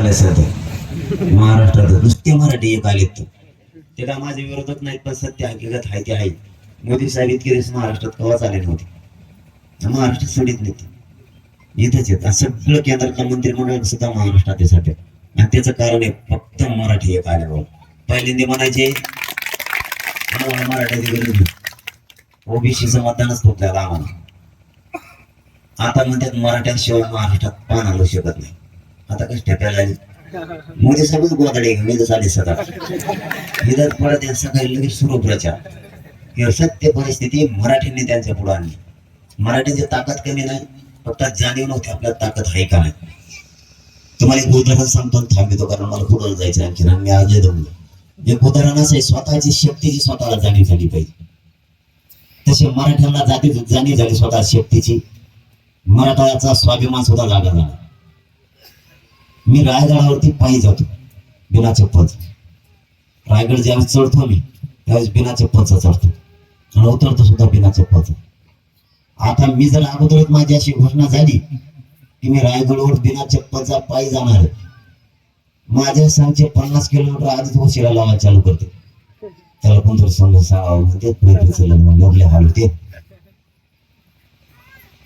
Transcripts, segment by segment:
झाले सध्या महाराष्ट्रात नुसते मराठी एक आलेत ते काय माझे विरोधक नाहीत पण सत्य हकीकत आहे ते आहे. मोदी साहेब इतके दिवस महाराष्ट्रात कवाच आले नव्हते. महाराष्ट्र सोडित नाही ते. इथंच येत आणि सगळं केंद्रातलं मंत्रिमंडळ सुद्धा महाराष्ट्रात सध्या. आणि त्याचं कारण आहे फक्त मराठी एक आल्यावर. पहिल्यांदा म्हणायचे आम्हाला मराठ्याची गरज नाही. ओबीसीचं मतदानच फुटल्याला आम्हाला. आता म्हणतात मराठ्याशिवाय महाराष्ट्रात पान आणू शकत नाही. आता कशी ठेप्याला आली मोदी साहेबच गोदडे घेऊन आले सदा विदर्भ पडत या सकाळी लगेच सुरू प्रचार. ही सत्य परिस्थिती मराठींनी त्यांच्या पुढे आणली. मराठीची ताकद कमी नाही फक्त जाणीव नव्हती आपल्याला ताकद आहे का नाही. तुम्हाला एक उदाहरण सांगतो आणि थांबतो कारण मला पुढे जायचं आणखी मी आज दमलो एक उदाहरण असं आहे स्वतःची शक्तीची स्वतःला जाणीव झाली पाहिजे. तसे मराठ्यांना जाती जाणीव झाली स्वतः शक्तीची. मराठाचा स्वाभिमान सुद्धा जागा झाला. मी रायगडावरती पायी जातो. बिना चप्पलच रायगड ज्यावेळेस चढतो मी त्यावेळेस बिना चप्पलचा चढतो. आणि उतरतो सुद्धा बिना चप्पलचा आता मी जर अगोदरच माझी अशी घोषणा झाली की मी रायगडवर बिना चप्पलचा पायी जाणार आहे. माझ्या सांगचे पन्नास किलोमीटर आधीच उशिरा लावायला चालू करते. त्याला कोणतरी समजा सांगावं म्हणते पुढे लग्न हाल होते.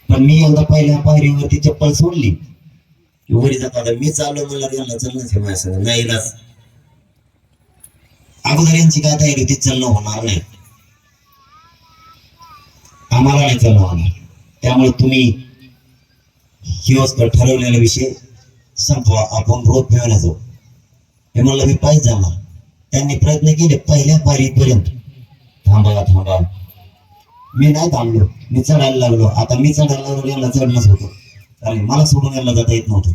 पण मी एकदा पहिल्या पायरीवरती चप्पल सोडली की पाडा मी चाललो म्हणलं यांना चलणंच आहे माझ्या संग नाही अगोदर यांची काय तयारी होती? चलणं होणार नाही. आम्हाला नाही चलणं होणार. त्यामुळे तुम्ही किओस्कर ठरवलेला विषय संपवा. आपण रोज मिळवला जाऊ. हे म्हणलं मी पाहिजे जाणार. त्यांनी प्रयत्न केले. पहिल्या पारीपर्यंत थांबा थांबा. मी नाही थांबलो. मी चढायला लागलो. आता मी चढायला लागलो यांना चढणंच होतं. कारण मला सोडून यायला जाता येत नव्हतं.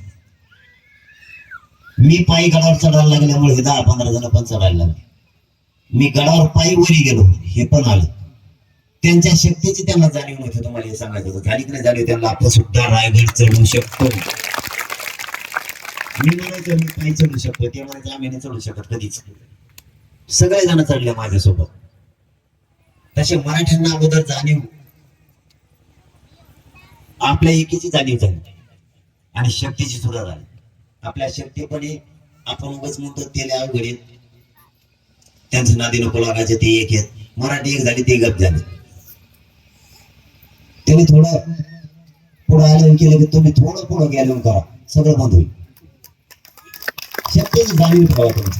मी पायी गडावर चढायला लागल्यामुळे हे दहा पंधरा जण पण चढायला लागले. मी गडावर पायी वरी गेलो हे पण आले. त्यांच्या शक्तीची त्यांना जाणीव नव्हती तुम्हाला हे सांगायचं होतं. झाली की नाही झाली त्यांना आपण सुद्धा रायगड चढू शकतो. मी म्हणायचं मी पायी चढू शकतो. ते म्हणायचं आम्ही नाही चढू शकत कधीच. सगळे जण चढले माझ्यासोबत. तसे मराठ्यांना अगोदर जाणीव आपल्या एकीची जाणीव झाली. आणि शक्तीची सुद्धा झाली. आपल्या शक्तीपणे आपण उगच म्हणतो तेले अवघड आहेत. त्यांचं नादी नको लागायचे ते एक आहेत. मराठी एक झाली ते गप झाली. त्याने थोडं पुढं आलं केलं की तुम्ही थोडं पुढं गॅलन करा सगळं बंद होईल. शक्तीची जाणीव ठेवा तुम्ही.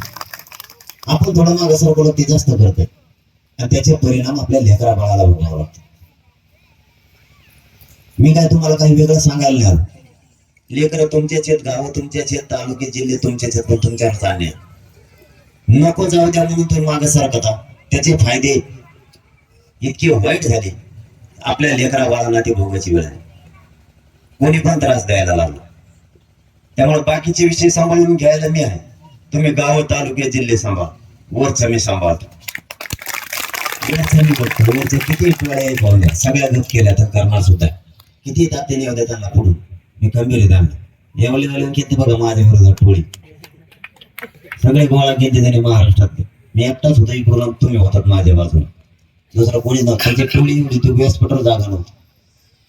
आपण थोडं मागं सरकवलं ते जास्त करतोय. आणि त्याचे परिणाम आपल्या लेकरा बाळाला भोगावं लागतात मी काय तुम्हाला काही वेगळं सांगायला नाही लेकर तुमच्याच आहेत गाव तुमच्याच आहेत तालुके जिल्हे तुमच्याच आहेत पण तुमच्यावर जाणे नको जाऊ द्या म्हणून तुम्ही मागे सरकता. त्याचे फायदे इतके वाईट झाले. आपल्या लेकरा बाळांना ते भोगायची वेळ आहे कोणी पण त्रास द्यायला लागला. त्यामुळे बाकीचे विषय सांभाळून घ्यायला मी आहे. तुम्ही गाव तालुके जिल्हे सांभाळ. वरचं मी सांभाळतो. वरचं मी बघतो. वरचे किती टोळ्या पाहून सगळ्या गप केल्या तर करणार सुद्धा. किती तात्याने येऊ त्यांना पुढून? मी खंबीर त्यांना. एवढे वेळेला किती बघा माझ्या विरोधात टोळी सगळे गोळा केले त्याने महाराष्ट्रात. मी एकटाच होतो इकडून तुम्ही होतात माझ्या बाजूला. दुसरं कोणी नव्हतं. त्याची टोळी एवढी ती व्यासपीठावर जागा नव्हती.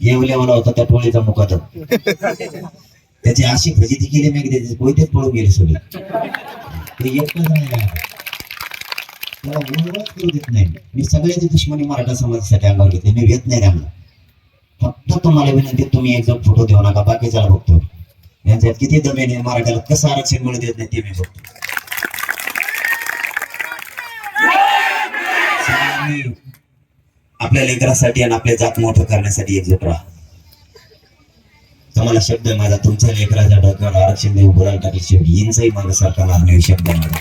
येवल्या मला होता त्या टोळीचा मुखात त्याची अशी फजिती केली मी त्याची कोयतेच पळून गेले सगळे. ते एकटाच त्याला करू देत नाही. मी सगळ्याची दुश्मनी मराठा समाजासाठी अंगावर घेतली. मी घेत नाही त्यांना फक्त तुम्हाला विनंती तुम्ही एकदम फोटो देऊ नका बाकीच्याला बघतो. यांच्यात किती जमीन आहे मराठ्याला कसं आरक्षण मिळू देत नाही ते मी बघतो. आपल्या लेकरासाठी आणि आपल्या जात मोठं करण्यासाठी एकजूट राहा. तुम्हाला शब्द आहे माझा तुमच्या लेकराच्या डोक्यावर आरक्षण देऊ बोलायला टाकले शेवटी हिंचही माझा सरकारला नाही शब्द माझा.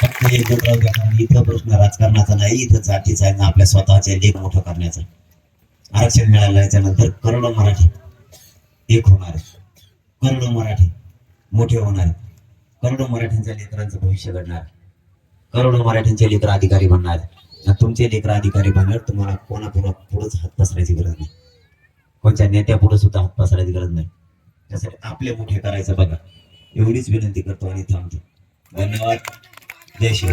फक्त एकजूट राहू द्या कारण इथं प्रश्न राजकारणाचा नाही इथं जातीचा आहे ना आपल्या स्वतःचे लेख मोठं करण्याचा. आरक्षण मिळालं याच्यानंतर करोडो मराठी एक होणार आहे. करोडो मराठी मोठे होणार आहे. करोडो मराठ्यांच्या लेकरांचं भविष्य घडणार आहे. करोडो मराठ्यांचे लेकर अधिकारी बनणार तुमचे लेकर अधिकारी बनणार तुम्हाला कोणापुढं पुढंच हात पसरायची गरज नाही. कोणत्या नेत्यापुढे सुद्धा हात पसरायची गरज नाही. त्यासाठी आपले मोठे करायचं बघा. एवढीच विनंती करतो आणि थांबतो. धन्यवाद. जय शिव